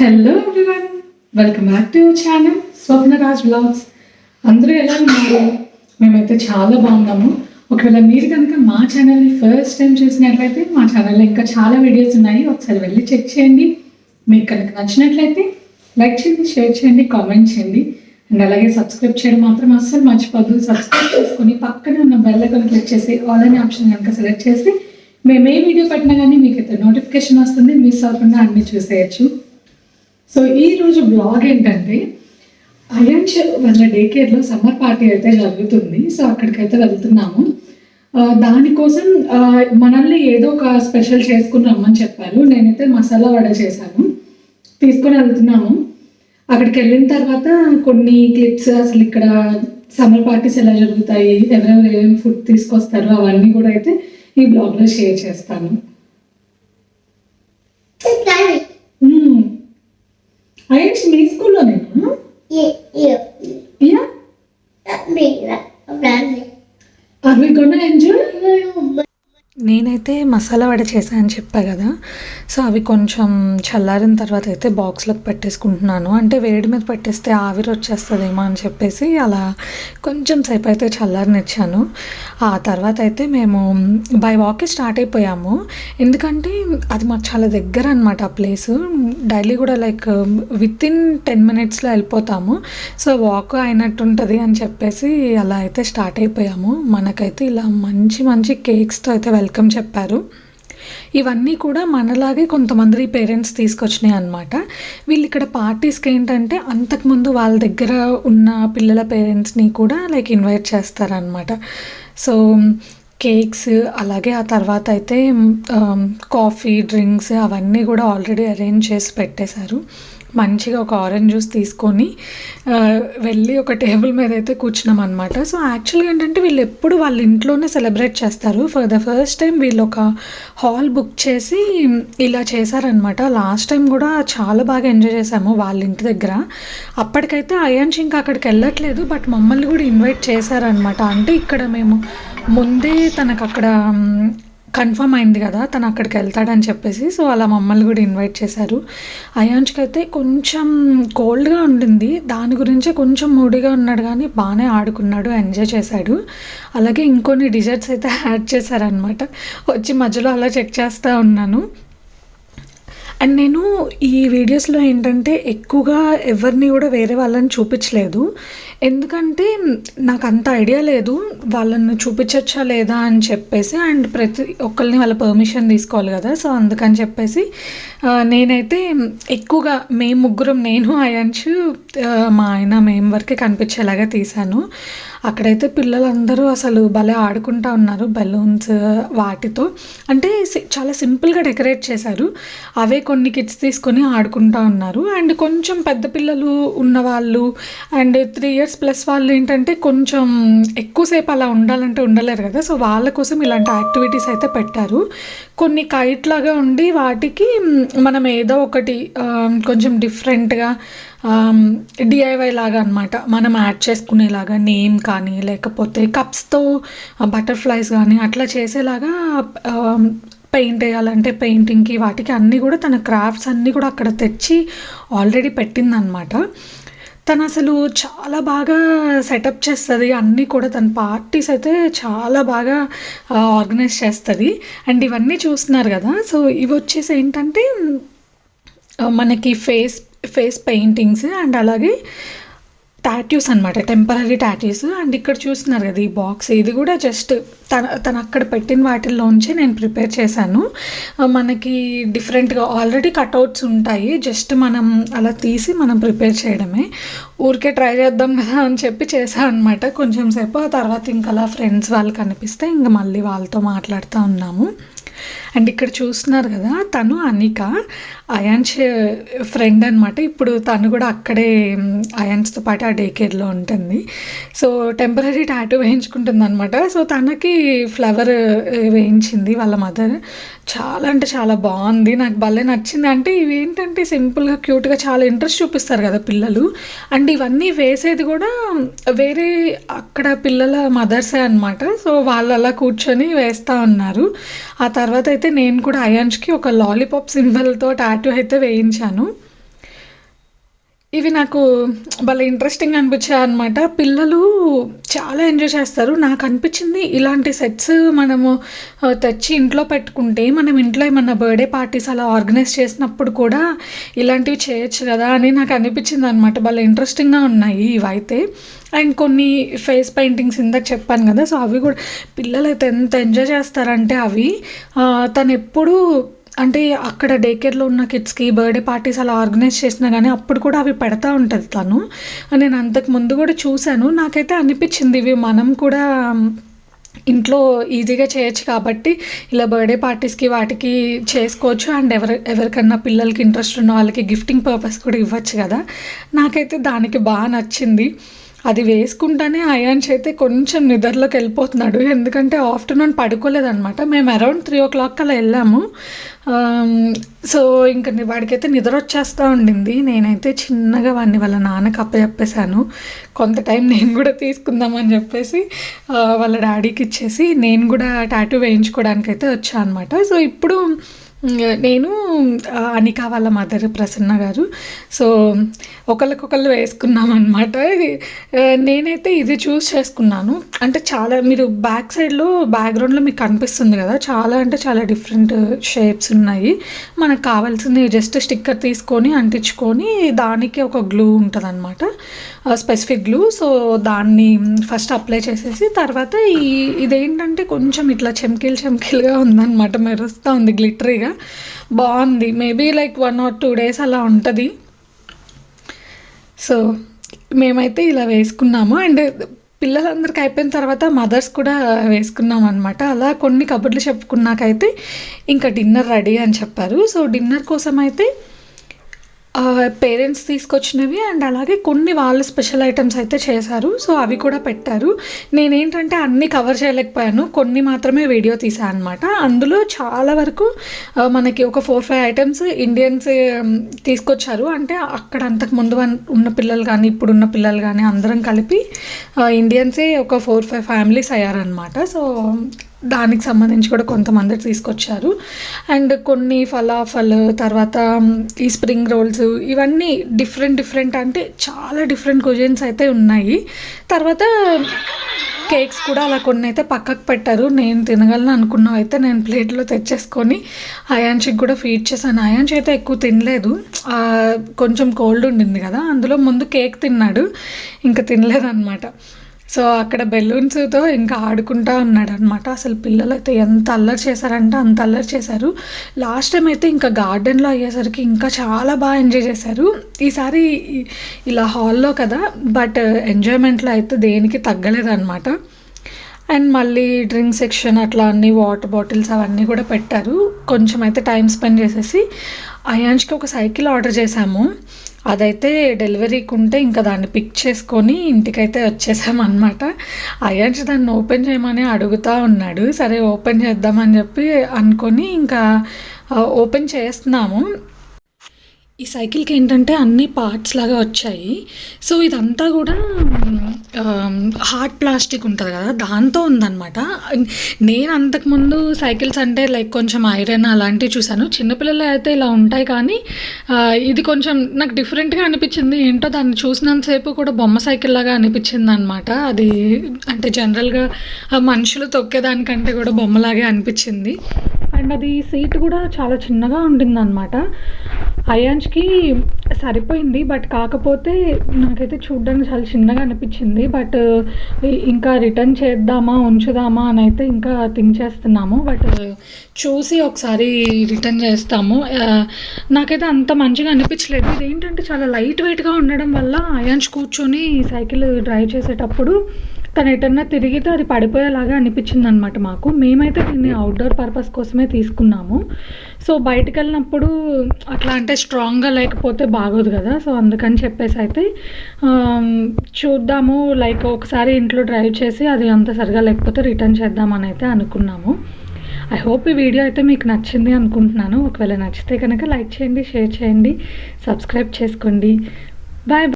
Hello everyone welcome back to your channel Swapnaraj blogs అందరూ ఎలా ఉన్నారు? మేమైతే చాలా బాగున్నాము. ఒకవేళ మీరు కనుక మా ఛానల్ని ఫస్ట్ టైం చూసినట్లయితే మా ఛానల్లో ఇంకా చాలా వీడియోస్ ఉన్నాయి. ఒకసారి వెళ్ళి చెక్ చేయండి. మీకు కనుక నచ్చినట్లయితే లైక్ చేయండి షేర్ చేయండి కామెంట్ చేయండి. అండ్ అలాగే సబ్స్క్రైబ్ చేయడం మాత్రం అస్సలు మర్చిపోద్దు సబ్స్క్రైబ్ చేసుకొని పక్కనే ఉన్న బెల్ ఐకాన్ క్లిక్ చేసి ఆల్ అనే ఆప్షన్ కనుక సెలెక్ట్ చేసి మేము ఏ వీడియో పెట్టినా కానీ మీకు అయితే నోటిఫికేషన్ వస్తుంది. మిస్ అవ్వకుండా అన్ని చూసేయచ్చు. సో ఈరోజు బ్లాగ్ ఏంటంటే అయాన్ష్ వాళ్ళ డే కేర్లో సమ్మర్ పార్టీ అయితే జరుగుతుంది. సో అక్కడికైతే వెళ్తున్నాము. దానికోసం మనల్ని ఏదో ఒక స్పెషల్ చేసుకుని రమ్మని చెప్పారు. నేనైతే మసాలా వడ చేశాను. తీసుకొని వెళ్తున్నాము. అక్కడికి వెళ్ళిన తర్వాత కొన్ని క్లిప్స్ అసలు ఇక్కడ సమ్మర్ పార్టీస్ ఎలా జరుగుతాయి ఎవరెవరు ఏమేమి ఫుడ్ తీసుకొస్తారు అవన్నీ కూడా అయితే ఈ బ్లాగ్లో షేర్ చేస్తాను. అయ్యేసి మీ స్కూల్లోనేనా yeah are we gonna enjoy నేనైతే మసాలా వడ చేశానని చెప్పా కదా. సో అవి కొంచెం చల్లారిన తర్వాత అయితే బాక్స్లోకి పెట్టేసుకుంటున్నాను. అంటే వేడి మీద పెట్టేస్తే ఆవిరి వచ్చేస్తుందేమో అని చెప్పేసి అలా కొంచెం సేపు అయితే చల్లారనిచ్చాను. ఆ తర్వాత అయితే మేము బై వాకే స్టార్ట్ అయిపోయాము. ఎందుకంటే అది మాకు చాలా దగ్గర అనమాట ఆ ప్లేస్ డైలీ కూడా లైక్ విత్ ఇన్ టెన్ మినిట్స్లో వెళ్ళిపోతాము. సో వాక్ అయినట్టు ఉంటుంది అని చెప్పేసి అలా అయితే స్టార్ట్ అయిపోయాము. మనకైతే ఇలా మంచి మంచి కేక్స్తో అయితే వెల్కమ్ చెప్పారు. ఇవన్నీ కూడా మనలాగే కొంతమంది పేరెంట్స్ తీసుకొచ్చినాయి అనమాట వీళ్ళు ఇక్కడ పార్టీస్కి ఏంటంటే అంతకుముందు వాళ్ళ దగ్గర ఉన్న పిల్లల పేరెంట్స్ని కూడా లైక్ ఇన్వైట్ చేస్తారనమాట సో కేక్స్ అలాగే ఆ తర్వాత అయితే um, కాఫీ డ్రింక్స్ అవన్నీ కూడా ఆల్రెడీ అరేంజ్ చేసి పెట్టేశారు. మంచిగా ఒక ఆరెంజ్ జ్యూస్ తీసుకొని వెళ్ళి ఒక టేబుల్ మీద అయితే కూర్చున్నాం అనమాట సో యాక్చువల్గా ఏంటంటే వీళ్ళు ఎప్పుడు వాళ్ళ ఇంట్లోనే సెలబ్రేట్ చేస్తారు. ఫర్ ద ఫస్ట్ టైం వీళ్ళు ఒక హాల్ బుక్ చేసి ఇలా చేశారనమాట లాస్ట్ టైం కూడా చాలా బాగా ఎంజాయ్ చేశాము వాళ్ళ ఇంటి దగ్గర. అప్పటికైతే అయాన్స్ ఇంకా అక్కడికి వెళ్ళట్లేదు బట్ మమ్మల్ని కూడా ఇన్వైట్ చేశారనమాట అంటే ఇక్కడ మేము ముందే తనకు అక్కడ కన్ఫర్మ్ అయింది కదా తను అక్కడికి వెళ్తాడని చెప్పేసి సో అలా మమ్మల్ని కూడా ఇన్వైట్ చేశారు. అయాన్ష్కి అయితే కొంచెం కోల్డ్గా ఉండింది. దాని గురించే కొంచెం మూడీగా ఉన్నాడు కానీ బాగానే ఆడుకున్నాడు ఎంజాయ్ చేశాడు. అలాగే ఇంకొన్ని డిజర్ట్స్ అయితే యాడ్ చేశారనమాట వచ్చి మధ్యలో అలా చెక్ చేస్తూ ఉన్నాను. అండ్ నేను ఈ వీడియోస్లో ఏంటంటే ఎక్కువగా ఎవరిని కూడా వేరే వాళ్ళని చూపించలేదు. ఎందుకంటే నాకు అంత ఐడియా లేదు. వాళ్ళని చూపించచ్చా లేదా అని చెప్పేసి అండ్ ప్రతి ఒక్కరిని వాళ్ళ పర్మిషన్ తీసుకోవాలి కదా. సో అందుకని చెప్పేసి నేనైతే ఎక్కువగా మేము ముగ్గురం నేను అయాన్ష్ మా ఆయన మేము వరకే కనిపించేలాగా తీశాను. అక్కడైతే పిల్లలందరూ అసలు భలే ఆడుకుంటా ఉన్నారు బెలూన్స్ వాటితో. అంటే చాలా సింపుల్గా డెకరేట్ చేశారు. అవే కొన్ని కిడ్స్ తీసుకొని ఆడుకుంటా ఉన్నారు. అండ్ కొంచెం పెద్ద పిల్లలు ఉన్నవాళ్ళు అండ్ త్రీ ఇయర్స్ ప్లస్ వాళ్ళు ఏంటంటే కొంచెం ఎక్కువసేపు అలా ఉండాలంటే ఉండలేరు కదా. సో వాళ్ళ కోసం ఇలాంటి యాక్టివిటీస్ అయితే పెట్టారు. కొన్ని కైట్ లాగా ఉండి వాటికి మనం ఏదో ఒకటి కొంచెం డిఫరెంట్గా డిఐవై లాగా అనమాట మనం యాడ్ చేసుకునేలాగా నేమ్ కానీ లేకపోతే కప్స్తో బటర్ఫ్లైస్ కానీ అట్లా చేసేలాగా పెయింట్ వేయాలంటే పెయింటింగ్కి వాటికి అన్నీ కూడా తన క్రాఫ్ట్స్ అన్నీ కూడా అక్కడ తెచ్చి ఆల్రెడీ పెట్టిందనమాట తను అసలు చాలా బాగా సెటప్ చేస్తుంది. అన్నీ కూడా తన పార్టీస్ అయితే చాలా బాగా ఆర్గనైజ్ చేస్తుంది. అండ్ ఇవన్నీ చూస్తున్నారు కదా. సో ఇవి వచ్చేసి ఏంటంటే మనకి ఫేస్ ఫేస్ పెయింటింగ్స్ అండ్ అలాగే టాట్యూస్ అనమాట టెంపరీ టాట్యూస్ అండ్ ఇక్కడ చూస్తున్నారు కదా ఈ బాక్స్ ఇది కూడా జస్ట్ తన తను అక్కడ పెట్టిన వాటిల్లోంచి నేను ప్రిపేర్ చేశాను. మనకి డిఫరెంట్గా ఆల్రెడీ కట్అవుట్స్ ఉంటాయి. జస్ట్ మనం అలా తీసి మనం ప్రిపేర్ చేయడమే. ఊరికే ట్రై చేద్దాం కదా అని చెప్పి చేశాను అనమాట కొంచెం సేపు. ఆ తర్వాత ఇంకా అలా ఫ్రెండ్స్ వాళ్ళు కనిపిస్తే ఇంకా మళ్ళీ వాళ్ళతో మాట్లాడుతూ ఉన్నాము. అండ్ ఇక్కడ చూస్తున్నారు కదా తను అనిక అయాన్స్ ఫ్రెండ్ అనమాట ఇప్పుడు తను కూడా అక్కడే అయాన్స్తో పాటు ఆ డే కేర్లో ఉంటుంది. సో టెంపరీ టాటూ వేయించుకుంటుంది అనమాట సో తనకి ఫ్లవర్ వేయించింది వాళ్ళ మదర్ చాలా అంటే చాలా బాగుంది. నాకు భలే నచ్చింది. అంటే ఇవి ఏంటంటే సింపుల్గా క్యూట్గా చాలా ఇంట్రెస్ట్ చూపిస్తారు కదా పిల్లలు. అండ్ ఇవన్నీ వేసేది కూడా వేరే అక్కడ పిల్లల మదర్సే అనమాట సో వాళ్ళు అలా కూర్చొని వేస్తూ ఉన్నారు. ఆ తర్వాత అయితే నేను కూడా అయాన్ష్కి ఒక లాలీపాప్ సింబల్తో టాటూ అయితే వేయించాను. ఇవి నాకు భలే ఇంట్రెస్టింగ్ అనిపించాయి అనమాట పిల్లలు చాలా ఎంజాయ్ చేస్తారు. నాకు అనిపించింది ఇలాంటి సెట్స్ మనము తెచ్చి ఇంట్లో పెట్టుకుంటే మనం ఇంట్లో ఏమన్నా బర్త్డే పార్టీస్ అలా ఆర్గనైజ్ చేసినప్పుడు కూడా ఇలాంటివి చేయొచ్చు కదా అని నాకు అనిపించింది అనమాట భలే ఇంట్రెస్టింగ్గా ఉన్నాయి ఇవైతే. అండ్ కొన్ని ఫేస్ పెయింటింగ్స్ ఇందాక చెప్పాను కదా సో అవి కూడా పిల్లలు అయితే ఎంత ఎంజాయ్ చేస్తారంటే అవి తను ఎప్పుడూ అంటే అక్కడ డే కేర్లో ఉన్న కిడ్స్కి బర్త్డే పార్టీస్ అలా ఆర్గనైజ్ చేసినా కానీ అప్పుడు కూడా అవి పెడతా ఉంటుంది తను. నేను అంతకు ముందు కూడా చూశాను. నాకైతే అనిపించింది ఇవి మనం కూడా ఇంట్లో ఈజీగా చేయొచ్చు కాబట్టి ఇలా బర్త్డే పార్టీస్కి వాటికి చేసుకోవచ్చు. అండ్ ఎవరి ఎవరికన్నా పిల్లలకి ఇంట్రెస్ట్ ఉన్న వాళ్ళకి గిఫ్టింగ్ పర్పస్ కూడా ఇవ్వచ్చు కదా. నాకైతే దానికి బాగా నచ్చింది. అది వేసుకుంటానే అయాన్స్ అయితే కొంచెం నిద్రలోకి వెళ్ళిపోతున్నాడు. ఎందుకంటే ఆఫ్టర్నూన్ పడుకోలేదనమాట మేము అరౌండ్ త్రీ ఓ క్లాక్ అలా వెళ్ళాము సో ఇంకా వాడికైతే నిద్ర వచ్చేస్తూ ఉండింది. నేనైతే చిన్నగా వాడిని వాళ్ళ నాన్నకి అప్పచెప్పేశాను. కొంత టైం నేను కూడా తీసుకుందామని చెప్పేసి వాళ్ళ డాడీకి ఇచ్చేసి నేను కూడా టాటూ వేయించుకోవడానికి అయితే వచ్చాను అనమాట సో ఇప్పుడు నేను అనికా అనిక వాళ్ళ మదర్ ప్రసన్న గారు. సో ఒకళ్ళకొకళ్ళు వేసుకున్నాం అనమాట నేనైతే ఇది చూస్ చేసుకున్నాను. అంటే చాలా మీరు బ్యాక్ సైడ్లో బ్యాక్గ్రౌండ్లో మీకు కనిపిస్తుంది కదా చాలా అంటే చాలా డిఫరెంట్ షేప్స్ ఉన్నాయి. మనకు కావాల్సింది జస్ట్ స్టిక్కర్ తీసుకొని అంటించుకొని దానికి ఒక గ్లూ ఉంటుంది అనమాట స్పెసిఫిక్ గ్లూ. సో దాన్ని ఫస్ట్ అప్లై చేసేసి తర్వాత ఈ ఇదేంటంటే కొంచెం ఇట్లా చెమ్కిల్ చెమ్కిల్గా ఉందన్నమాట మెరుస్తూ ఉంది గ్లిటరీగా. బాగుంది. Maybe like one or two days అలా ఉంటుంది. సో మేమైతే ఇలా వేసుకున్నాము. అండ్ పిల్లలందరికీ అయిపోయిన తర్వాత మదర్స్ కూడా వేసుకున్నాం అనమాట అలా కొన్ని కబుర్లు చెప్పుకున్నాకైతే ఇంకా డిన్నర్ రెడీ అని చెప్పారు. సో డిన్నర్ కోసం అయితే పేరెంట్స్ తీసుకొచ్చినవి అండ్ అలాగే కొన్ని వాళ్ళ స్పెషల్ ఐటమ్స్ అయితే చేశారు. సో అవి కూడా పెట్టారు. నేనేంటంటే అన్నీ కవర్ చేయలేకపోయాను. కొన్ని మాత్రమే వీడియో తీసాను అనమాట అందులో చాలా వరకు మనకి ఒక ఫోర్ ఫైవ్ ఐటమ్స్ ఇండియన్స్ తీసుకొచ్చారు. అంటే అక్కడ అంతకు ముందు వన్- ఉన్న పిల్లలు కానీ ఇప్పుడున్న పిల్లలు కానీ అందరం కలిపి ఇండియన్సే ఒక ఫోర్ ఫైవ్ ఫ్యామిలీస్ అయ్యారనమాట సో దానికి సంబంధించి కూడా కొంతమంది తీసుకొచ్చారు. అండ్ కొన్ని ఫలాఫల్ తర్వాత ఈ స్ప్రింగ్ రోల్స్ ఇవన్నీ డిఫరెంట్ డిఫరెంట్ అంటే చాలా డిఫరెంట్ కుజిన్స్ అయితే ఉన్నాయి. తర్వాత కేక్స్ కూడా అలా కొన్ని అయితే పక్కకు పెట్టారు. నేను తినగలను అనుకున్నావు అయితే నేను ప్లేట్లో తెచ్చేసుకొని అయాన్షికి కూడా ఫీడ్ చేశాను. అయాన్షి అయితే ఎక్కువ తినలేదు. కొంచెం కోల్డ్ ఉండింది కదా అందులో ముందు కేక్ తిన్నాడు. ఇంకా తినలేదన్నమాట. సో అక్కడ బెలూన్స్తో ఇంకా ఆడుకుంటా ఉన్నాడు అనమాట అసలు పిల్లలు అయితే ఎంత అల్లరి చేశారంటే అంత అల్లరి చేశారు. లాస్ట్ టైం అయితే ఇంకా గార్డెన్లో అయ్యేసరికి ఇంకా చాలా బాగా ఎంజాయ్ చేశారు. ఈసారి ఇలా హాల్లో కదా బట్ ఎంజాయ్మెంట్లో అయితే దేనికి తగ్గలేదన్నమాట. అండ్ మళ్ళీ డ్రింక్ సెక్షన్ అట్లా అన్ని వాటర్ బాటిల్స్ అవన్నీ కూడా పెట్టారు. కొంచెం అయితే టైం స్పెండ్ చేసేసి అయాన్స్కి ఒక సైకిల్ ఆర్డర్ చేశాము. అదైతే డెలివరీకి ఉంటే ఇంకా దాన్ని పిక్ చేసుకొని ఇంటికైతే వచ్చేసామన్నమాట. అయాన్ష్ దాన్ని ఓపెన్ చేయమని అడుగుతూ ఉన్నాడు. సరే ఓపెన్ చేద్దామని చెప్పి అనుకొని ఇంకా ఓపెన్ చేస్తున్నాము. ఈ సైకిల్కి ఏంటంటే అన్ని పార్ట్స్ లాగా వచ్చాయి. సో ఇదంతా కూడా హార్డ్ ప్లాస్టిక్ ఉంటుంది కదా దాంతో ఉందన్నమాట. నేను అంతకుముందు సైకిల్స్ అంటే లైక్ కొంచెం ఐరన్ అలాంటివి చూశాను. చిన్నపిల్లలు అయితే ఇలా ఉంటాయి కానీ ఇది కొంచెం నాకు డిఫరెంట్గా అనిపించింది. ఏంటో దాన్ని చూసినంతసేపు కూడా బొమ్మ సైకిల్ లాగా అనిపించింది అనమాట అది అంటే జనరల్గా మనుషులు తొక్కేదానికంటే కూడా బొమ్మలాగే అనిపించింది. అండ్ అది సీట్ కూడా చాలా చిన్నగా ఉండిందనమాట అయాన్స్కి సరిపోయింది బట్ కాకపోతే నాకైతే చూడడానికి చాలా చిన్నగా అనిపించింది. బట్ ఇంకా రిటర్న్ చేద్దామా ఉంచుదామా అని అయితే ఇంకా థింక్ చేస్తున్నాము. బట్ చూసి ఒకసారి రిటర్న్ చేస్తాము. నాకైతే అంత మంచిగా అనిపించలేదు. ఇదేంటంటే ఏంటంటే చాలా లైట్ వెయిట్గా ఉండడం వల్ల అయాన్స్ కూర్చొని సైకిల్ డ్రైవ్ చేసేటప్పుడు తను ఎటన్నా తిరిగితే అది పడిపోయేలాగా అనిపించింది అనమాట మాకు. మేమైతే దీన్ని అవుట్డోర్ పర్పస్ కోసమే తీసుకున్నాము. సో బయటకు వెళ్ళినప్పుడు అట్లా అంటే స్ట్రాంగ్గా లేకపోతే బాగోదు కదా. సో అందుకని చెప్పేసి అయితే చూద్దాము. లైక్ ఒకసారి ఇంట్లో డ్రైవ్ చేసి అది అంత సరిగా లేకపోతే రిటర్న్ చేద్దామని అయితే అనుకున్నాము. ఐ హోప్ ఈ వీడియో అయితే మీకు నచ్చింది అనుకుంటున్నాను. ఒకవేళ నచ్చితే కనుక లైక్ చేయండి షేర్ చేయండి సబ్స్క్రైబ్ చేసుకోండి. బాయ్